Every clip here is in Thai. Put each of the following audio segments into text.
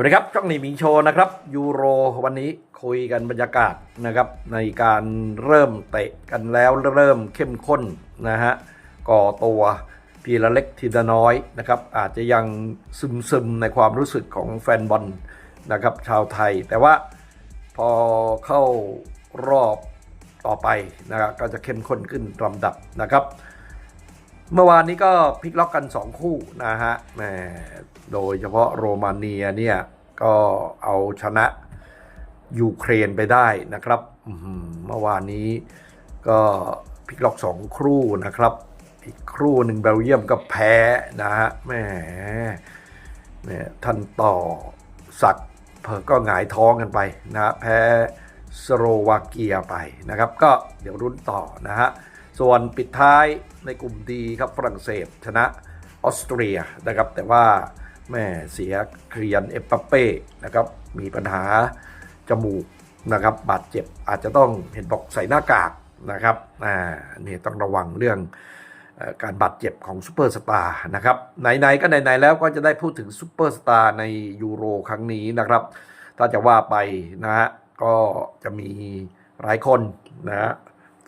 วัสดีครับช่องหนีหมิงโชว์นะครับยูโรวันนี้คุยกันบรรยากาศนะครับในการเริ่มเตะกันแล้วเริ่มเข้มข้นนะฮะก่อตัวทีละเล็กทีละน้อยนะครับอาจจะยังซึมซึมๆในความรู้สึกของแฟนบอลนะครับชาวไทย แต่ว่าพอเข้ารอบต่อไปนะครับก็จะเข้มข้นขึ้นลำดับนะครับ เมื่อวานนี้ก็พลิกล็อกกัน 2 คู่นะฮะแหมโดยเฉพาะโรมาเนียเนี่ยก็เอาชนะยูเครนไปได้นะครับเมื่อวานนี้ก็พลิกล็อก 2 ครู่นะครับ อีกครู่หนึ่งเบลเยียมก็แพ้นะฮะแหมเนี่ยท่านต่อสักเพอก็หงายท้องกันไปนะแพ้สโลวาเกียไปนะครับ ก็เดี๋ยวรุ้นต่อนะฮะ ส่วนปิดท้ายในกลุ่มดีครับฝรั่งเศสชนะออสเตรียนะครับ แต่ว่าแม่เสียเครียนเอปเป้นะครับมีปัญหาจมูกนะครับบาดเจ็บอาจจะต้องเห็นบอกใส่หน้ากากนะครับอ่านี่ต้องระวังเรื่องอการบาดเจ็บของซูเปอร์สตาร์นะครับไหนๆก็ไหนๆแล้วก็จะได้พูดถึงซูเปอร์สตาร์ในยูโรครั้งนี้นะครับ ถ้าจะว่าไปนะฮะก็จะมีหลายคนนะฮะ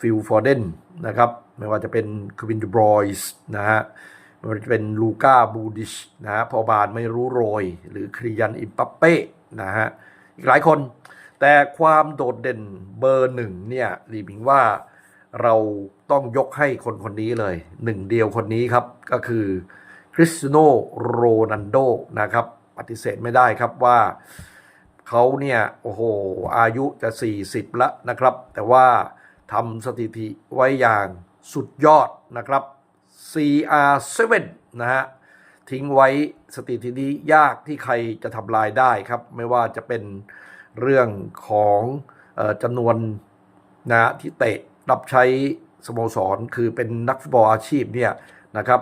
ฟิลฟอร์เดนนะครับ ไม่ว่าจะเป็นควินดูบรอยส์นะฮะไม่ว่าจะเป็นลูก้าบูดิชนะฮะพอบานไม่รู้โรย หรือคริยันอิมปัปเป้นะฮะอีกหลายคน แต่ความโดดเด่นเบอร์หนึ่งเนี่ยรีบิงว่าเราต้องยกให้คนคนนี้เลย หนึ่งเดียวคนนี้ครับ ก็คือคริสตียโนโรนันโดนะครับ ปฏิเสธไม่ได้ครับว่าเขาเนี่ย โอ้โห อายุจะ 40แล้วนะครับ แต่ว่า ทำสถิติไว้อย่างสุดยอดนะครับ CR7 นะฮะทิ้งไว้สถิตินี้ยากที่ใครจะทำลายได้ครับ ไม่ว่าจะเป็นเรื่องของออจำนวนนะที่เตะรับใช้สโมสรคือเป็นนักฟุตบอลอาชีพเนี่ยนะครับ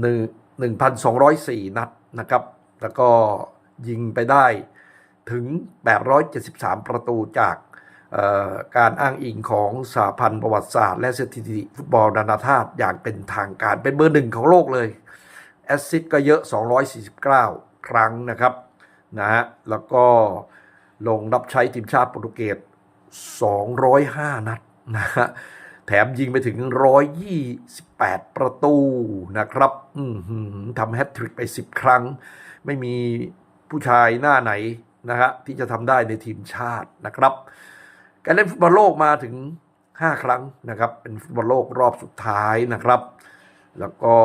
หนึ่งหนึ่งพันสองร้อยสี่นัดนะครับ แล้วก็ยิงไปได้ถึง 873 ประตูจาก การอ้างอิงของสหพันธ์ประวัติศาสตร์ และสถิติฟุตบอลนานาชาติอย่างเป็นทางการเป็นเบอร์หนึ่งของโลกเลยแอสซิสต์ก็เยอะ 249 ครั้งนะครับนะฮะแล้วก็ลงรับใช้ทีมชาติโปรตุเกส 205 นัดนะฮะแถมยิงไปถึง 128 ประตูนะครับทำแฮตทริกไป 10 ครั้ง ไม่มีผู้ชายหน้าไหนนะฮะที่จะทำได้ในทีมชาตินะครับ การเล่นฟุตบอลโลกมาถึง 5 ครั้งนะครับ เป็นฟุตบอลโลกรอบสุดท้ายนะครับ แล้วก็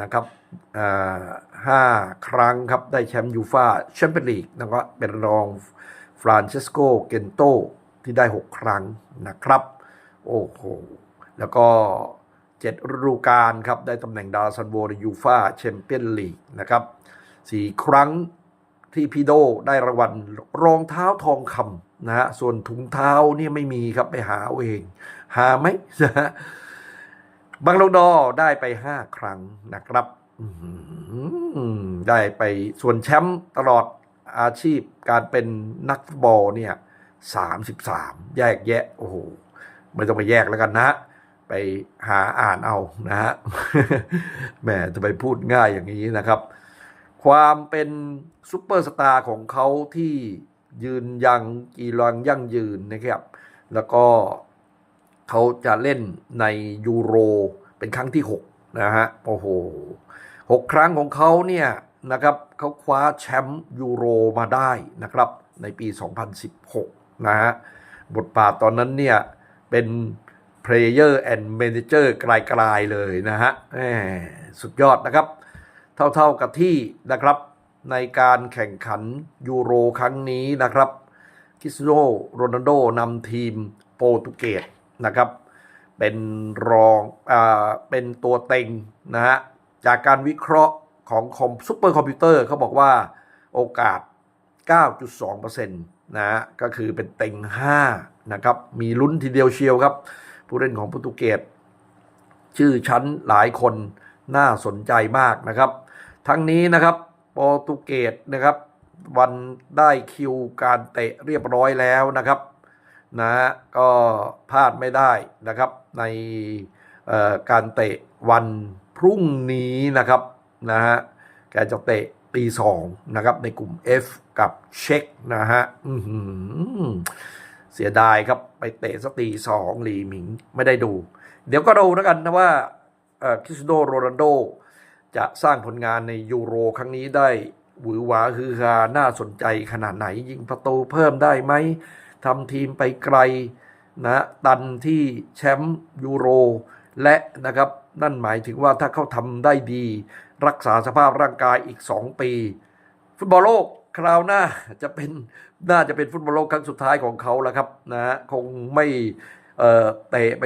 นะครับห้าครั้งครับ ได้แชมป์ยูฟาแชมเปี้ยนลีกนะครับเป็นรองฟรานเชสโกเกนโตที่ได้ 6 ครั้งนะครับ โอ้โห แล้วก็เจ็ดฤดูกาลครับ ได้ตำแหน่งดาวซันโวในยูฟาแชมเปี้ยนลีกนะครับสี่ครั้ง ที่พีโดได้รางวัลรองเท้าทองคำนะฮะส่วนถุงเท้าเนี่ยไม่มีครับไปหาเอง หาไหมนะฮะบังโลดอได้ไป5ครั้งนะครับได้ไปส่วนแชมป์ตลอดอาชีพการเป็นนักฟุตบอลเนี่ย33แยกแยะ โอ้โหไม่ต้องไปแยกแล้วกันนะ ไปหาอ่านเอานะฮะแหมจะไปพูดง่ายอย่างนี้นะครับ ความเป็นซุปเปอร์สตาร์ของเขาที่ยืนยังกีรังยั่งยืนนะครับ แล้วก็เขาจะเล่นในยูโรเป็นครั้งที่ 6 นะฮะ โอ้โหหกครั้งของเขาเนี่ยนะครับเขาคว้าแชมป์ยูโรมาได้นะครับในปี 2016 นะฮะ บทบาทตอนนั้นเนี่ยเป็น Player and Manager ไกลๆเลยนะฮะสุดยอดนะครับ เท่าๆกับที่นะครับ ในการแข่งขันยูโรครั้งนี้นะครับคริสโนโรนัลโดนำทีมโปรตุเกสนะครับ เป็นรองอ่าเป็นตัวเต็งนะฮะจากการวิเคราะห์ของคอมซูเปอร์คอมพิวเตอร์เขาบอกว่าโอกาส 9.2%นะฮะก็คือเป็นเต็ง 5 นะครับ มีลุ้นทีเดียวเชียวครับ ผู้เล่นของโปรตุเกสชื่อชั้นหลายคนน่าสนใจมากนะครับ ทั้งนี้นะครับโปรตุเกสนะครับ วันได้คิวการเตะเรียบร้อยแล้วนะครับนะฮะก็พลาดไม่ได้นะครับในการเตะวันพรุ่งนี้นะครับนะฮะแกจะเตะปีตีสองนะครับในกลุ่ม F กับเช็กนะฮะเสียดายครับไปเตะสตีสองลีหมิงไม่ได้ดู เดี๋ยวก็ดูแล้วกันนะว่าคริสโดโรนัลโด จะสร้างผลงานในยูโรครั้งนี้ได้หวือหวาฮือฮาน่าสนใจขนาดไหน ยิงประตูเพิ่มได้ไหมทำทีมไปไกลนะตันที่แชมป์ยูโร และนะครับนั่นหมายถึงว่าถ้าเขาทำได้ดี รักษาสภาพร่างกายอีก 2 ปี ฟุตบอลโลกคราวหน้าจะเป็นน่าจะเป็นฟุตบอลโลกครั้งสุดท้ายของเขาแล้วครับนะฮะคงไม่เออเตะไป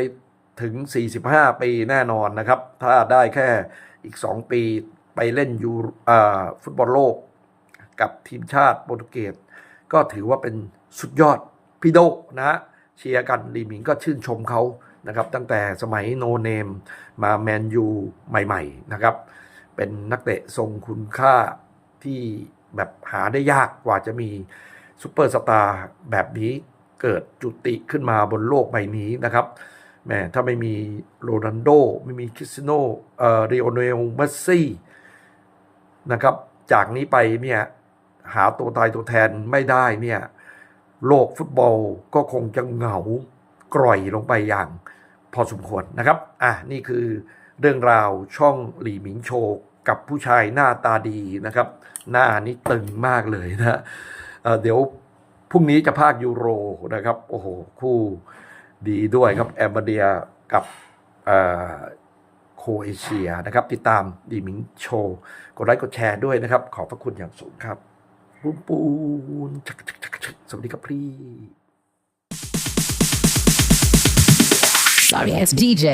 ถึง 45 ปีแน่นอนนะครับ ถ้าได้แค่ อีก 2 ปีไปเล่นยูอ่าฟุตบอลโลก กับทีมชาติโปรตุเกสก็ถือว่าเป็นสุดยอดพี่โดนะ เชียร์กันลีมิงก็ชื่นชมเขานะครับ ตั้งแต่สมัยโนเนมมาแมนยูใหม่ๆนะครับ เป็นนักเตะทรงคุณค่าที่แบบหาได้ยากกว่าจะมีซูเปอร์สตาร์แบบนี้เกิดจุติขึ้นมาบนโลกใบนี้นะครับ แหม่ถ้าไม่มีโรนัลโด ไม่มีคริสโนเอ่อริโอเนลเมสซี่นะครับ จากนี้ไปเนี่ยหาตัวตายตัวแทนไม่ได้เนี่ยโลกฟุตบอลก็คงจะเหงากร่อยลงไปอย่างพอสมควรนะครับ อะ นี่คือเรื่องราวช่องหลี่หมิงโชกับผู้ชายหน้าตาดีนะครับ หน้านี่ตึงมากเลยนะเเดี๋ยวพรุ่งนี้จะภาคยูโรนะครับ โอ้โห คู่ ดีด้วยครับแอมบเดียกับอ่อโคเอเชียนะครับ ติดตามดีมิงโชว์กดไลค์กดแชร์ด้วยนะครับ ขอบพระคุณอย่างสูงครับปูนปูนชักชักชักชักสวัสดีครับพี่ Sorry it's DJ.